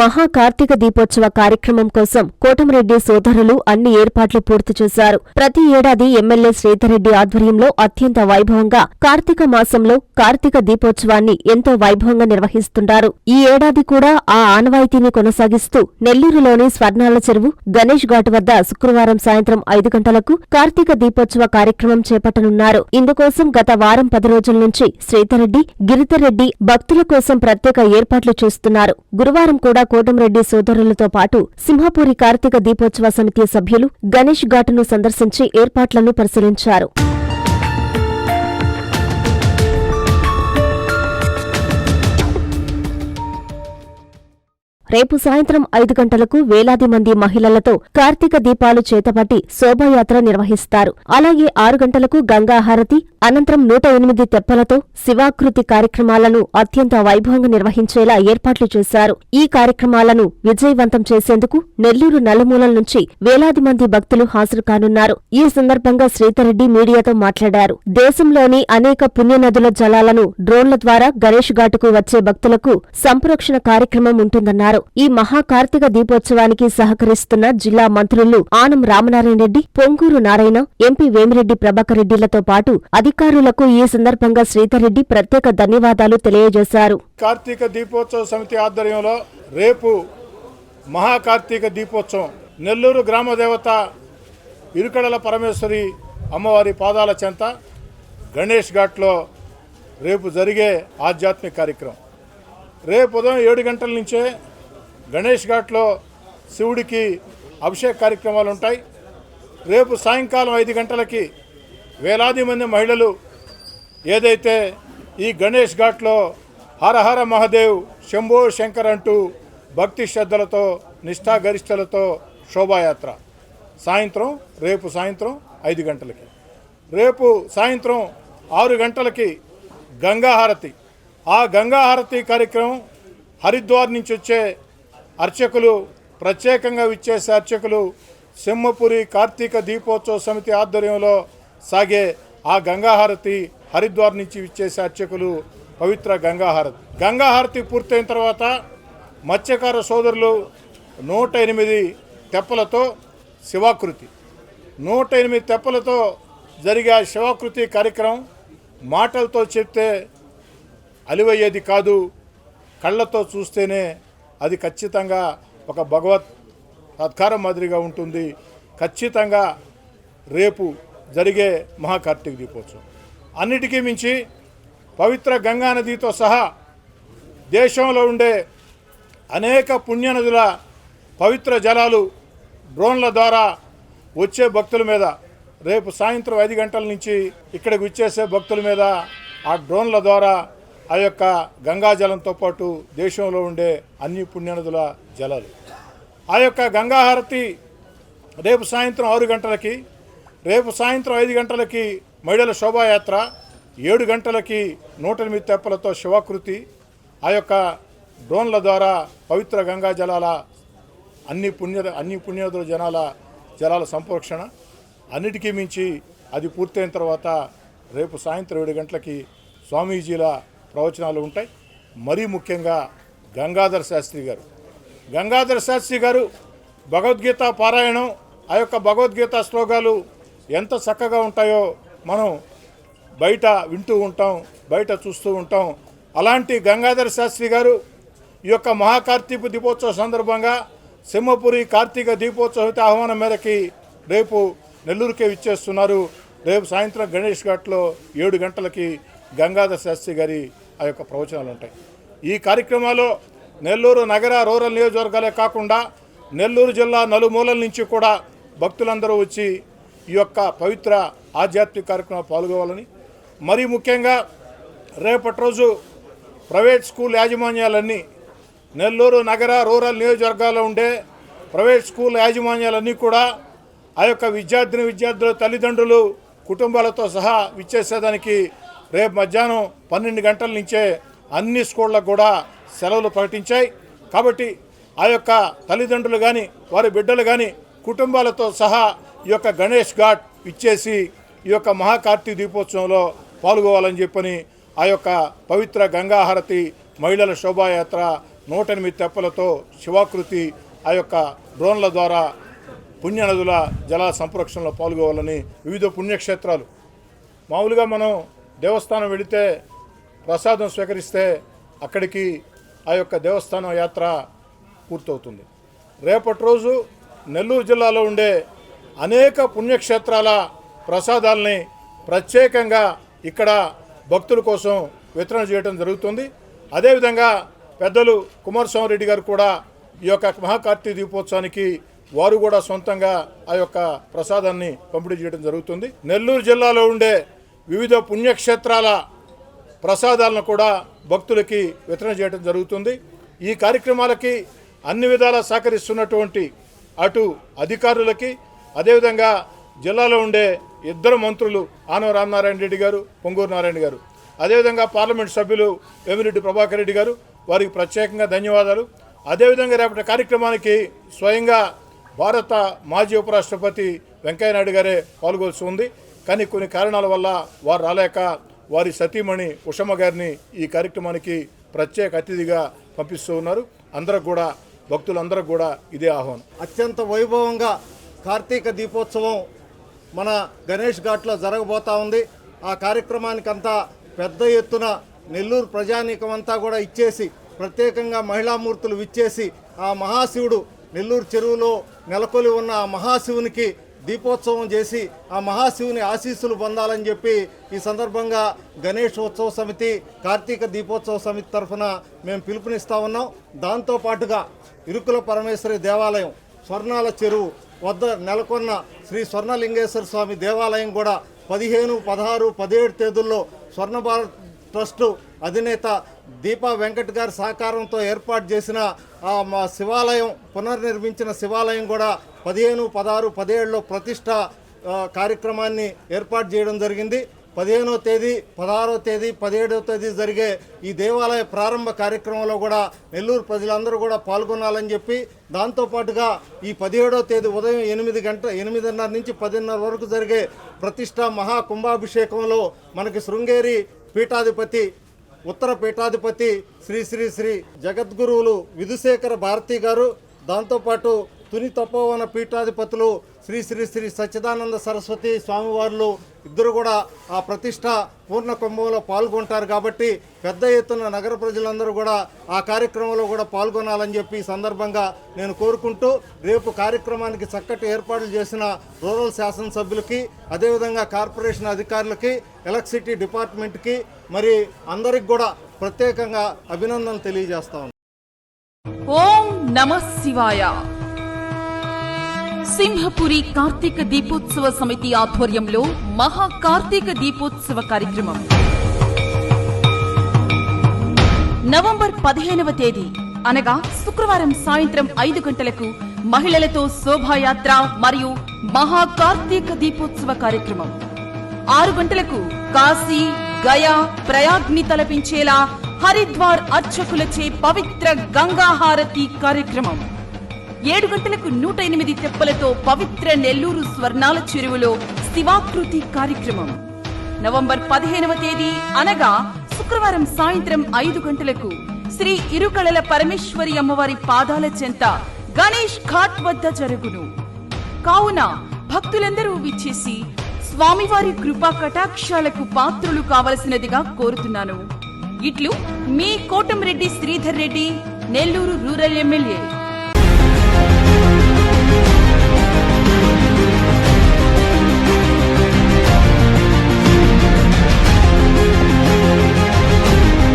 మహాకార్తీక దీపోత్సవ కార్యక్రమం కోసం కోటమిరెడ్డి సోదరులు అన్ని ఏర్పాట్లు పూర్తి చేశారు. ప్రతి ఏడాది ఎమ్మెల్యే శ్రీధర్రెడ్డి ఆధ్వర్యంలో అత్యంత వైభవంగా కార్తీక మాసంలో కార్తీక దీపోత్సవాన్ని ఎంతో వైభవంగా నిర్వహిస్తుంటారు. ఈ ఏడాది కూడా ఆ ఆనవాయితీని కొనసాగిస్తూ నెల్లూరులోని స్వర్ణాల చెరువు గణేష్ ఘాట్ వద్ద శుక్రవారం సాయంత్రం ఐదు గంటలకు కార్తీక దీపోత్సవ కార్యక్రమం చేపట్టనున్నారు. ఇందుకోసం గత వారం పది రోజుల నుంచి శ్రీధర్రెడ్డి గిరిధర్రెడ్డి భక్తుల కోసం ప్రత్యేక ఏర్పాట్లు చేస్తున్నారు. గురువారం కూడా కోటంరెడ్డి సోదరులతో పాటు సింహపూరి కార్తీక దీపోత్సవ సమితి సభ్యులు గణేష్ ఘాట్ను సందర్శించి ఏర్పాట్లను పరిశీలించారు. రేపు సాయంత్రం ఐదు గంటలకు వేలాది మంది మహిళలతో కార్తీక దీపాలు చేతపట్టి శోభాయాత్ర నిర్వహిస్తారు. అలాగే ఆరు గంటలకు గంగాహారతి అనంతరం నూట ఎనిమిది తెప్పలతో శివాకృతి కార్యక్రమాలను అత్యంత వైభవంగా నిర్వహించేలా ఏర్పాట్లు చేశారు. ఈ కార్యక్రమాలను విజయవంతం చేసేందుకు నెల్లూరు నలుమూలల నుంచి వేలాది మంది భక్తులు హాజరు కానున్నారు. ఈ సందర్భంగా శ్రీధరెడ్డి మీడియాతో మాట్లాడారు. దేశంలోని అనేక పుణ్యనదుల జలాలను డ్రోన్ల ద్వారా గణేష్ ఘాటుకు వచ్చే భక్తులకు సంప్రోక్షణ కార్యక్రమం ఉంటుందన్నారు. ఈ మహాకార్తీక దీపోత్సవానికి సహకరిస్తున్న జిల్లా మంత్రులు ఆనం రామనారాయణ రెడ్డి పొంగూరు నారాయణ ఎంపీ వేమిరెడ్డి ప్రభాకర్ రెడ్డిలతో పాటు అధికారులకు ఈ సందర్భంగా శ్రీధర్రెడ్డి ప్రత్యేక ధన్యవాదాలు తెలియజేశారు. కార్తీక దీపోత్సవ సమితి ఆధ్వర్యంలో రేపు మహాకార్తీక దీపోత్సవం. నెల్లూరు గ్రామ దేవత ఇరుకడల పరమేశ్వరి అమ్మవారి పాదాల చెంత గణేష్ ఘాట్లో రేపు జరిగే ఆధ్యాత్మిక కార్యక్రమం. రేపు ఉదయం ఏడు గంటల నుంచే గణేష్ ఘాట్లో శివుడికి అభిషేక కార్యక్రమాలు ఉంటాయి. రేపు సాయంకాలం ఐదు గంటలకి వేలాది మంది మహిళలు ఏదైతే ఈ గణేష్ ఘాట్లో హర హర మహాదేవ్ శంభో శంకర్ అంటూ భక్తి శ్రద్ధలతో నిష్ఠాగరిష్టలతో శోభాయాత్ర. సాయంత్రం రేపు సాయంత్రం ఐదు గంటలకి. రేపు సాయంత్రం ఆరు గంటలకి గంగాహారతి ఆ గంగాహారతి కార్యక్రమం హరిద్వార్ నుంచి వచ్చే అర్చకులు ప్రత్యేకంగా విచ్చేసే అర్చకులు సింహపురి కార్తీక దీపోత్సవ సమితి ఆధ్వర్యంలో సాగే ఆ గంగాహారతి హరిద్వార్ నుంచి విచ్చేసే అర్చకులు పవిత్ర గంగాహారతి. గంగాహారతి పూర్తయిన తర్వాత మత్స్యకార సోదరులు నూట ఎనిమిది తెప్పలతో శివాకృతి. నూట ఎనిమిది తెప్పలతో జరిగే శివాకృతి కార్యక్రమం మాటలతో చెప్తే అలివయ్యేది కాదు కళ్ళతో చూస్తేనే అది ఖచ్చితంగా ఒక భగవత్ సత్కారం మాదిరిగా ఉంటుంది. ఖచ్చితంగా రేపు జరిగే మహాకార్తీక దీపోత్సవం. అన్నిటికీ మించి పవిత్ర గంగా నదితో సహా దేశంలో ఉండే అనేక పుణ్యనదుల పవిత్ర జలాలు డ్రోన్ల ద్వారా వచ్చే భక్తుల మీద రేపు సాయంత్రం ఐదు గంటల నుంచి ఇక్కడికి వచ్చేసే భక్తుల మీద ఆ డ్రోన్ల ద్వారా ఆ యొక్క గంగాజలంతో పాటు దేశంలో ఉండే అన్ని పుణ్యనదుల జలాలు. ఆ యొక్క గంగాహారతి రేపు సాయంత్రం ఆరు గంటలకి రేపు సాయంత్రం ఐదు గంటలకి మహిళల శోభాయాత్ర ఏడు గంటలకి నూట ఎనిమిది తెప్పలతో శివాకృతి ఆ యొక్క డ్రోన్ల ద్వారా పవిత్ర గంగా జలాల అన్ని పుణ్య అన్ని పుణ్యనదుల జనాల జలాల సంరక్షణ. అన్నిటికీ మించి అది పూర్తయిన తర్వాత రేపు సాయంత్రం ఏడు గంటలకి స్వామీజీల ప్రవచనాలు ఉంటాయి. మరీ ముఖ్యంగా గంగాధర శాస్త్రి గారు. గంగాధర శాస్త్రి గారు భగవద్గీత పారాయణం ఆ యొక్క భగవద్గీత శ్లోకాలు ఎంత చక్కగా ఉంటాయో మనం బయట వింటూ ఉంటాం బయట చూస్తూ ఉంటాం. అలాంటి గంగాధర శాస్త్రి గారు ఈ యొక్క మహాకార్తీక దీపోత్సవ సందర్భంగా సింహపురి కార్తీక దీపోత్సవ ఆహ్వానం మేరకి రేపు నెల్లూరుకే ఇచ్చేస్తున్నారు రేపు సాయంత్రం గణేష్ ఘాట్లో ఏడు గంటలకి గంగాధర శాస్త్రి గారి ఆ యొక్క ప్రవచనాలు ఉంటాయి. ఈ కార్యక్రమాల్లో నెల్లూరు నగర రూరల్ నియోజకవర్గాలే కాకుండా నెల్లూరు జిల్లా నలుమూలల నుంచి కూడా భక్తులందరూ వచ్చి ఈ యొక్క పవిత్ర ఆధ్యాత్మిక కార్యక్రమంలో పాల్గొవాలని మరీ ముఖ్యంగా రేపటి రోజు ప్రైవేట్ స్కూల్ యాజమాన్యాలన్నీ నెల్లూరు నగర రూరల్ నియోజకవర్గాల్లో ఉండే ప్రైవేట్ స్కూల్ యాజమాన్యాలన్నీ కూడా ఆ యొక్క విద్యార్థిని విద్యార్థుల తల్లిదండ్రులు కుటుంబాలతో సహా విచ్చేసేదానికి రేపు మధ్యాహ్నం పన్నెండు గంటల నుంచే అన్ని స్కూళ్ళకు కూడా సెలవులు ప్రకటించాయి. కాబట్టి ఆ యొక్క తల్లిదండ్రులు కానీ వారి బిడ్డలు కానీ కుటుంబాలతో సహా ఈ యొక్క గణేష్ ఘాట్ ఇచ్చేసి ఈ యొక్క మహాకార్తీక దీపోత్సవంలో పాల్గొవాలని చెప్పని ఆ యొక్క పవిత్ర గంగాహారతి మహిళల శోభాయాత్ర నూట ఎనిమిది తెప్పలతో శివాకృతి ఆ యొక్క డ్రోన్ల ద్వారా పుణ్యనదుల జల సంరక్షణలో పాల్గొవాలని వివిధ పుణ్యక్షేత్రాలు. మామూలుగా మనం దేవస్థానం వెళితే ప్రసాదం స్వీకరిస్తే అక్కడికి ఆ యొక్క దేవస్థానం యాత్ర పూర్తవుతుంది. రేపటి రోజు నెల్లూరు జిల్లాలో ఉండే అనేక పుణ్యక్షేత్రాల ప్రసాదాలని ప్రత్యేకంగా ఇక్కడ భక్తుల కోసం వితరణ చేయడం జరుగుతుంది. అదేవిధంగా పెద్దలు కుమారస్వామి రెడ్డి గారు కూడా ఈ యొక్క మహాకార్తీక దీపోత్సవానికి వారు కూడా సొంతంగా ఆ యొక్క ప్రసాదాన్ని పంపిణీ చేయడం జరుగుతుంది. నెల్లూరు జిల్లాలో ఉండే వివిధ పుణ్యక్షేత్రాల ప్రసాదాలను కూడా భక్తులకి వితరణ చేయడం జరుగుతుంది. ఈ కార్యక్రమాలకి అన్ని విధాలా సహకరిస్తున్నటువంటి అటు అధికారులకి అదేవిధంగా జిల్లాలో ఉండే ఇద్దరు మంత్రులు ఆనవ రామనారాయణ రెడ్డి గారు పొంగూరు నారాయణ గారు. అదేవిధంగా పార్లమెంట్ సభ్యులు వేమిరెడ్డి ప్రభాకర్ రెడ్డి గారు వారికి ప్రత్యేకంగా ధన్యవాదాలు. అదేవిధంగా రేపటి కార్యక్రమానికి స్వయంగా భారత మాజీ ఉపరాష్ట్రపతి వెంకయ్యనాయుడు గారే పాల్గొల్సి ఉంది. కానీ కొన్ని కారణాల వల్ల వారు రాలేక వారి సతీమణి ఉషమ్మ గారిని ఈ కార్యక్రమానికి ప్రత్యేక అతిథిగా పంపిస్తూ ఉన్నారు. అందరూ కూడా భక్తులందరూ కూడా ఇదే ఆహ్వానం. అత్యంత వైభవంగా కార్తీక దీపోత్సవం మన గణేష్ ఘాట్లో జరగబోతా ఉంది. ఆ కార్యక్రమానికంతా పెద్ద ఎత్తున నెల్లూరు ప్రజానీకం అంతా కూడా ఇచ్చేసి ప్రత్యేకంగా మహిళామూర్తులు విచ్చేసి ఆ మహాశివుడు నెల్లూరు చెరువులో నెలకొలి ఉన్న ఆ మహాశివునికి దీపోత్సవం చేసి ఆ మహాశివుని ఆశీస్సులు పొందాలని చెప్పి ఈ సందర్భంగా గణేష్ ఉత్సవ సమితి కార్తీక దీపోత్సవ సమితి తరఫున మేము పిలుపునిస్తా ఉన్నాం. దాంతో పాటుగా ఇరుకుల పరమేశ్వరి దేవాలయం స్వర్ణాల చెరువు వద్ద నెలకొన్న శ్రీ స్వర్ణలింగేశ్వర స్వామి దేవాలయం కూడా పదిహేను పదహారు పదిహేడు తేదీల్లో స్వర్ణ భారత్ ట్రస్టు అధినేత దీపా వెంకట్ గారి సహకారంతో ఏర్పాటు చేసిన ఆ మా శివాలయం పునర్నిర్మించిన శివాలయం కూడా పదిహేను పదహారు పదిహేడులో ప్రతిష్ట కార్యక్రమాన్ని ఏర్పాటు చేయడం జరిగింది. పదిహేనో తేదీ పదహారో తేదీ పదిహేడవ తేదీ జరిగే ఈ దేవాలయ ప్రారంభ కార్యక్రమంలో కూడా నెల్లూరు ప్రజలందరూ కూడా పాల్గొనాలని చెప్పి దాంతోపాటుగా ఈ పదిహేడో తేదీ ఉదయం ఎనిమిది గంట ఎనిమిదిన్నర నుంచి పదిన్నర వరకు జరిగే ప్రతిష్ట మహా కుంభాభిషేకంలో మనకి శృంగేరి పీఠాధిపతి ఉత్తర పీఠాధిపతి శ్రీ శ్రీ శ్రీ జగద్గురువులు విధుశేఖర భారతి గారు దాంతోపాటు తుని తపోవన పీఠాధిపతులు శ్రీ శ్రీ శ్రీ సచ్చిదానంద సరస్వతి స్వామివార్లు ఇద్దరు కూడా ఆ ప్రతిష్ట పూర్ణ కుంభంలో పాల్గొంటారు కాబట్టి పెద్ద ఎత్తున నగర ప్రజలందరూ కూడా ఆ కార్యక్రమంలో కూడా పాల్గొనాలని చెప్పి సందర్భంగా నేను కోరుకుంటూ రేపు కార్యక్రమానికి చక్కటి ఏర్పాట్లు చేసిన రూరల్ శాసనసభ్యులకి అదేవిధంగా కార్పొరేషన్ అధికారులకి ఎలక్ట్రిసిటీ డిపార్ట్మెంట్కి మరి అందరికి కూడా ప్రత్యేకంగా అభినందనలు తెలియజేస్తా ఓం నమ శివాయ. సింహపురి కార్తీక దీపోత్సవ సమితి ఆధ్వర్యంలో మహా కార్తీక దీపోత్సవ కార్యక్రమం. నవంబర్ పదిహేనవ తేదీ. అనగా శుక్రవారం సాయంత్రం ఐదు గంటలకు మహిళలతో శోభాయాత్ర మరియు మహా కార్తీక దీపోత్సవ కార్యక్రమం. ఆరు గంటలకు కాశీ గయా ప్రయాగ్ని తలపించేలా హరిద్వార్ అర్చకులచే పవిత్ర గంగాహారతి కార్యక్రమం. ఏడు గంటలకు నూట ఎనిమిది తెప్పలతో పవిత్ర నెల్లూరు స్వర్ణాల చెరువులో శివాకృతి కార్యక్రమం. నవంబర్ పదిహేనవ తేదీ అనగా శుక్రవారం సాయంత్రం ఐదు గంటలకు శ్రీ ఇరుకళల పరమేశ్వరి అమ్మవారి పాదాల చెంత గణేష్ ఘాట్ వద్ద జరుగును. కావున భక్తులందరూ విచ్చేసి స్వామివారి కృపా కటాక్షాలకు పాత్రులు కావలసినదిగా కోరుతున్నాను. ఇట్లు మీ కోటంరెడ్డి శ్రీధర్ రెడ్డి నెల్లూరు రూరల్ ఎమ్మెల్యే.